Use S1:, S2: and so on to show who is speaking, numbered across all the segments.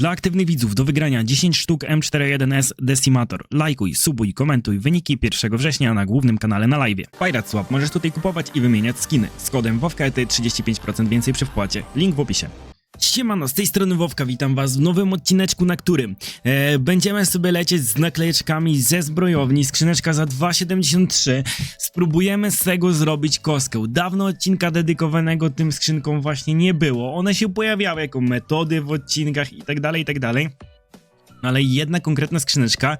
S1: Dla aktywnych widzów do wygrania 10 sztuk M41S Decimator. Lajkuj, subuj, komentuj wyniki 1 września na głównym kanale na live. Pirate Swap możesz tutaj kupować i wymieniać skiny. Z kodem WOWKETY 35% więcej przy wpłacie. Link w opisie. Siemano, z tej strony Wowka, witam was w nowym odcineczku, na którym e, będziemy sobie lecieć z naklejeczkami ze zbrojowni, skrzyneczka za 2,73. Spróbujemy z tego zrobić kostkę. Dawno odcinka dedykowanego tym skrzynkom właśnie nie było. One się pojawiały jako metody w odcinkach i tak dalej, i tak dalej. Ale jedna konkretna skrzyneczka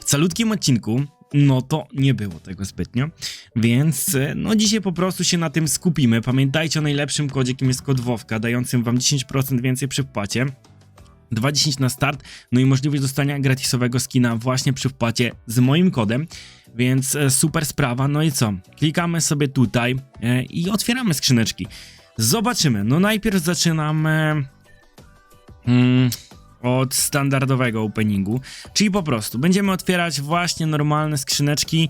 S1: w calutkim odcinku, no to nie było tego zbytnio, więc e, no dzisiaj po prostu się na tym skupimy. Pamiętajcie o najlepszym kodzie, jakim jest kod WOWKA, dającym wam 10% więcej przy wpłacie. 2,10 na start, no i możliwość dostania gratisowego skina właśnie przy wpłacie z moim kodem, więc e, super sprawa. No i co? Klikamy sobie tutaj e, i otwieramy skrzyneczki. Zobaczymy. No najpierw zaczynamy mm, od standardowego openingu, czyli po prostu będziemy otwierać właśnie normalne skrzyneczki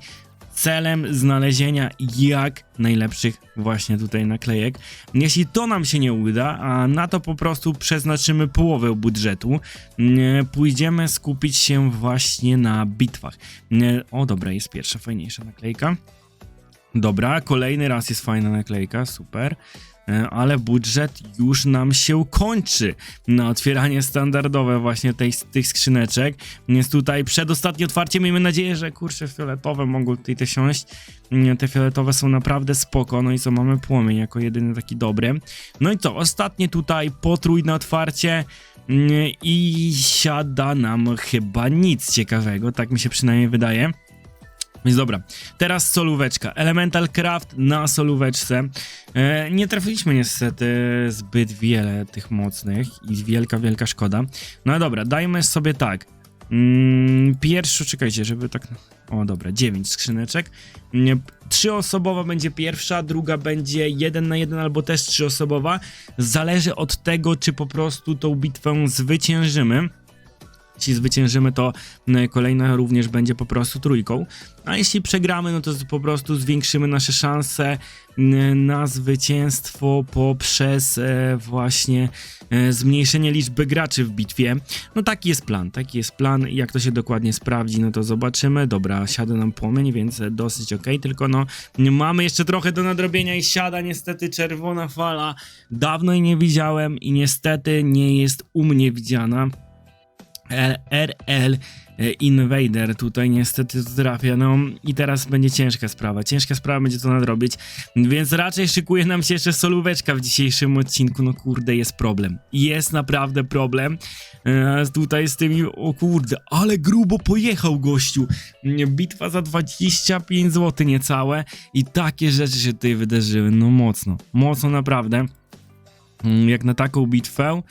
S1: celem znalezienia jak najlepszych właśnie tutaj naklejek. Jeśli to nam się nie uda, a na to po prostu przeznaczymy połowę budżetu, pójdziemy skupić się właśnie na bitwach. O dobra, jest pierwsza fajniejsza naklejka. Dobra, kolejny raz jest fajna naklejka, super. E, Ale budżet już nam się kończy na otwieranie standardowe właśnie tej, tych skrzyneczek. Jest tutaj przedostatnie otwarcie, miejmy nadzieję, że kurczę fioletowe mogą tutaj te siąść. Nie, Te fioletowe są naprawdę spoko, no i co, mamy płomień jako jedyny taki dobry. No i co, ostatnie tutaj potrójne otwarcie mm, i siada nam chyba nic ciekawego, tak mi się przynajmniej wydaje. Więc dobra, teraz solóweczka. Elemental Craft na solóweczce. E, nie trafiliśmy niestety zbyt wiele tych mocnych i wielka, wielka szkoda. No dobra, dajmy sobie tak. Mm, pierwszą, czekajcie, żeby tak... O dobra, 9 skrzyneczek. Mm, Trzyosobowa będzie pierwsza, druga będzie jeden na jeden albo też trzyosobowa. Zależy od tego, czy po prostu tą bitwę zwyciężymy. Jeśli zwyciężymy, to mm, kolejna również będzie po prostu trójką. A jeśli przegramy, no to po prostu zwiększymy nasze szanse mm, na zwycięstwo poprzez e, właśnie e, zmniejszenie liczby graczy w bitwie. No taki jest plan, taki jest plan. Jak to się dokładnie sprawdzi, no to zobaczymy. Dobra, siada nam płomień, więc dosyć ok, tylko no mamy jeszcze trochę do nadrobienia i siada niestety czerwona fala. Dawno jej nie widziałem i niestety nie jest u mnie widziana. RL e, Invader tutaj niestety trafia, no i teraz będzie ciężka sprawa, ciężka sprawa będzie to nadrobić, więc raczej szykuje nam się jeszcze solóweczka w dzisiejszym odcinku, no kurde jest problem, jest naprawdę problem e, tutaj z tymi, o kurde, ale grubo pojechał gościu, bitwa za 25 zł niecałe. I takie rzeczy się tutaj wydarzyły, no mocno, mocno naprawdę, Mm, jak na taką bitwę,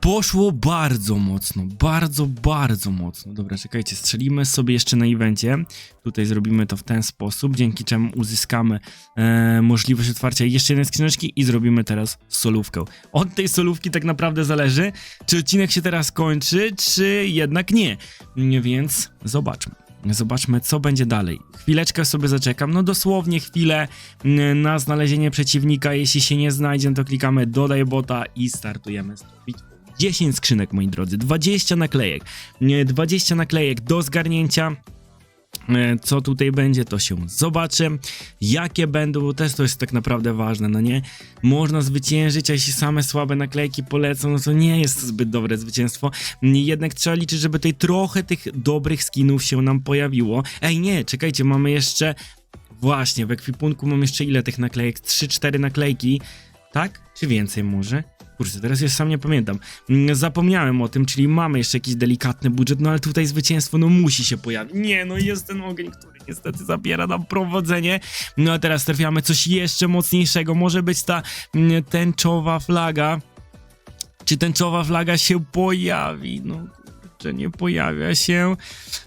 S1: Poszło bardzo mocno, bardzo, bardzo mocno. Dobra, czekajcie, strzelimy sobie jeszcze na evencie. Tutaj zrobimy to w ten sposób, dzięki czemu uzyskamy e, możliwość otwarcia jeszcze jednej skrzyneczki i zrobimy teraz solówkę. Od tej solówki tak naprawdę zależy, czy odcinek się teraz kończy, czy jednak nie. Nie, Więc zobaczmy. Zobaczmy, co będzie dalej. Chwileczkę sobie zaczekam, no dosłownie chwilę mm, na znalezienie przeciwnika. Jeśli się nie znajdzie, to klikamy dodaj bota i startujemy z. 10 skrzynek, moi drodzy, 20 naklejek. Nie, 20 naklejek do zgarnięcia. E, Co tutaj będzie, to się zobaczy. Jakie będą, bo też to jest tak naprawdę ważne, no nie? Można zwyciężyć, a jeśli same słabe naklejki polecą, no to nie jest zbyt dobre zwycięstwo. Jednak trzeba liczyć, żeby tutaj trochę tych dobrych skinów się nam pojawiło. Ej, nie, czekajcie, mamy jeszcze. Właśnie, w ekwipunku mam jeszcze ile tych naklejek? 3-4 naklejki, tak? Czy więcej może? Kurczę, teraz już sam nie pamiętam. Mm, Zapomniałem o tym, czyli mamy jeszcze jakiś delikatny budżet, no ale tutaj zwycięstwo no musi się pojawić. Nie, no jest ten ogień, który niestety zabiera nam prowadzenie. No a teraz trafiamy coś jeszcze mocniejszego. Może być ta mm, tęczowa flaga. Czy tęczowa flaga się pojawi? No kurczę, nie pojawia się.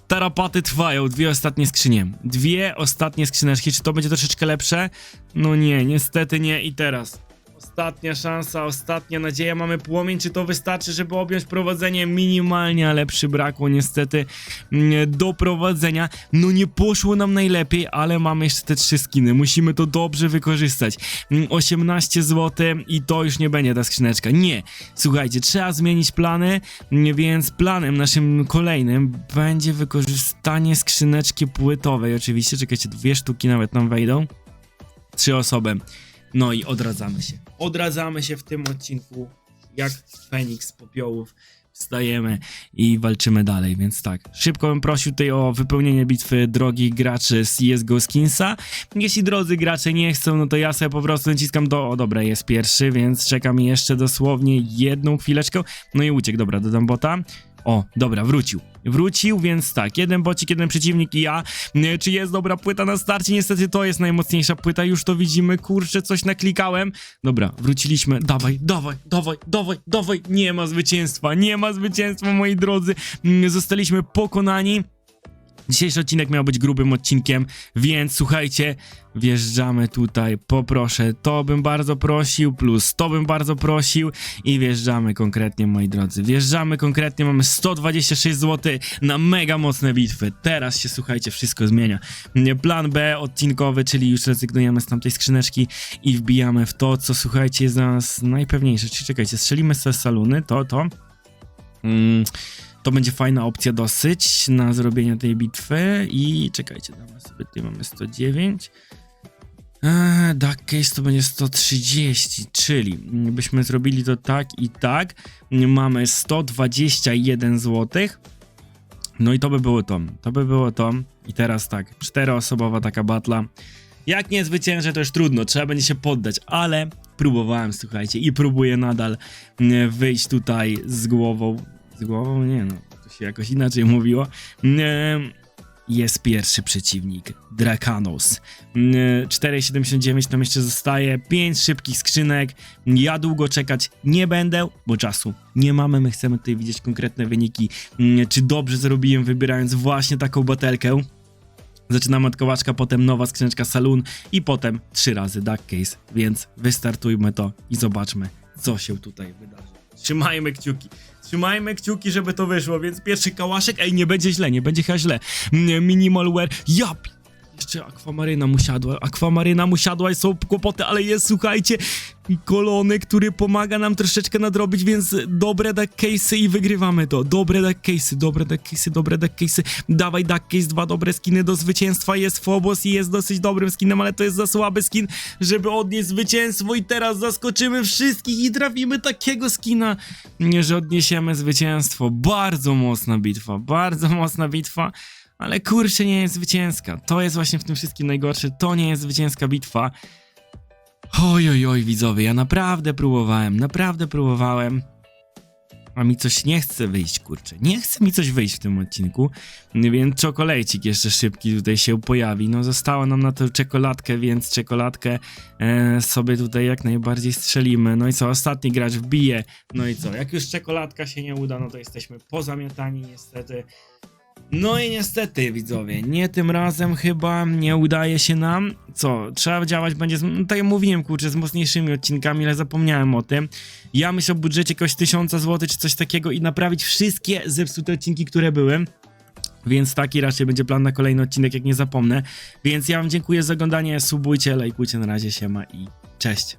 S1: Tarapaty trwają, dwie ostatnie skrzynie. Dwie ostatnie skrzyneczki, czy to będzie troszeczkę lepsze? No nie, niestety nie i teraz Ostatnia szansa, ostatnia nadzieja. Mamy płomień. Czy to wystarczy, żeby objąć prowadzenie? Minimalnie, ale przybrakło niestety mm, do prowadzenia. No nie poszło nam najlepiej, ale mamy jeszcze te trzy skiny. Musimy to dobrze wykorzystać. Mm, 18 zł i to już nie będzie ta skrzyneczka. Nie. Słuchajcie, trzeba zmienić plany, mm, więc planem naszym kolejnym będzie wykorzystanie skrzyneczki płytowej. Oczywiście, czekajcie, dwie sztuki nawet nam wejdą. Trzy osoby. No i odradzamy się. Odradzamy się w tym odcinku jak Feniks z popiołów. Wstajemy i walczymy dalej, więc tak. Szybko bym prosił tutaj o wypełnienie bitwy drogich graczy z CSGO Skinsa. Jeśli drodzy gracze nie chcą, no to ja sobie po prostu naciskam do... O dobra, jest pierwszy, więc czekam jeszcze dosłownie jedną chwileczkę. No i uciekł, dobra, dodam bota. O, dobra, wrócił. Wrócił, więc tak, jeden bocik, jeden przeciwnik i ja. Czy jest dobra płyta na starcie? Niestety to jest najmocniejsza płyta, już to widzimy. Kurczę, coś naklikałem. Dobra, wróciliśmy. Dawaj, dawaj, dawaj, dawaj, dawaj. Nie ma zwycięstwa, nie ma zwycięstwa, moi drodzy. Mm, Zostaliśmy pokonani. Dzisiejszy odcinek miał być grubym odcinkiem, więc słuchajcie, wjeżdżamy tutaj, poproszę, to bym bardzo prosił, plus to bym bardzo prosił i wjeżdżamy konkretnie, moi drodzy, wjeżdżamy konkretnie, mamy 126 zł na mega mocne bitwy, teraz się, słuchajcie, wszystko zmienia. Plan B odcinkowy, czyli już rezygnujemy z tamtej skrzyneczki i wbijamy w to, co, słuchajcie, jest dla nas najpewniejsze, czyli czekajcie, strzelimy sobie saluny, to, to... Mm. To będzie fajna opcja dosyć na zrobienie tej bitwy i czekajcie, damy sobie tutaj mamy 109. Eee, Duck Case to będzie 130, czyli byśmy zrobili to tak i tak. Mamy 121 zł. No i to by było to. To by było to. I teraz tak, czteroosobowa taka batla. Jak nie zwyciężę, to już trudno, trzeba będzie się poddać, ale próbowałem, słuchajcie, i próbuję nadal mm, wyjść tutaj z głową. Głową? Nie no, to się jakoś inaczej mówiło. Jest pierwszy przeciwnik, Drakanos. Mm, 4,79 tam jeszcze zostaje, 5 szybkich skrzynek. Ja długo czekać nie będę, bo czasu nie mamy. My chcemy tutaj widzieć konkretne wyniki, czy dobrze zrobiłem wybierając właśnie taką batelkę. Od kołaczka, potem nowa skrzyneczka Saloon i potem trzy razy Duck Case, więc wystartujmy to i zobaczmy, co się tutaj wydarzy. Trzymajmy kciuki. Trzymajmy kciuki, żeby to wyszło, więc pierwszy kałaszek, ej, nie będzie źle, nie będzie chyba źle. Mm, Minimalware, ja jeszcze akwamaryna mu siadła, akwamaryna mu siadła i są kłopoty, ale jest, słuchajcie, kolony, który pomaga nam troszeczkę nadrobić, więc dobre duck case'y i wygrywamy to. Dobre duck case'y, dobre duck case'y, dobre duck case'y. Dawaj duck case, dwa dobre skiny do zwycięstwa. Jest Phobos i jest dosyć dobrym skinem, ale to jest za słaby skin, żeby odnieść zwycięstwo i teraz zaskoczymy wszystkich i trafimy takiego skina, że odniesiemy zwycięstwo. Bardzo mocna bitwa, bardzo mocna bitwa. Ale kurczę, nie jest zwycięska. To jest właśnie w tym wszystkim najgorsze. To nie jest zwycięska bitwa. Oj, oj, oj, widzowie, ja naprawdę próbowałem, naprawdę próbowałem. A mi coś nie chce wyjść, kurczę. Nie chce mi coś wyjść w tym odcinku, więc czekolejcik jeszcze szybki tutaj się pojawi. No zostało nam na tę czekoladkę, więc czekoladkę e, sobie tutaj jak najbardziej strzelimy. No i co, ostatni gracz wbije. No i co, jak już czekoladka się nie uda, no to jesteśmy pozamiatani niestety. No i niestety, widzowie, nie tym razem chyba nie udaje się nam. Co, trzeba działać będzie, z, no, tak jak mówiłem, kurczę, z mocniejszymi odcinkami, ale zapomniałem o tym. Ja myślę o budżecie jakoś 1000 zł czy coś takiego i naprawić wszystkie zepsute odcinki, które były. Więc taki raczej będzie plan na kolejny odcinek, jak nie zapomnę. Więc ja wam dziękuję za oglądanie, subujcie, lajkujcie, na razie siema i cześć.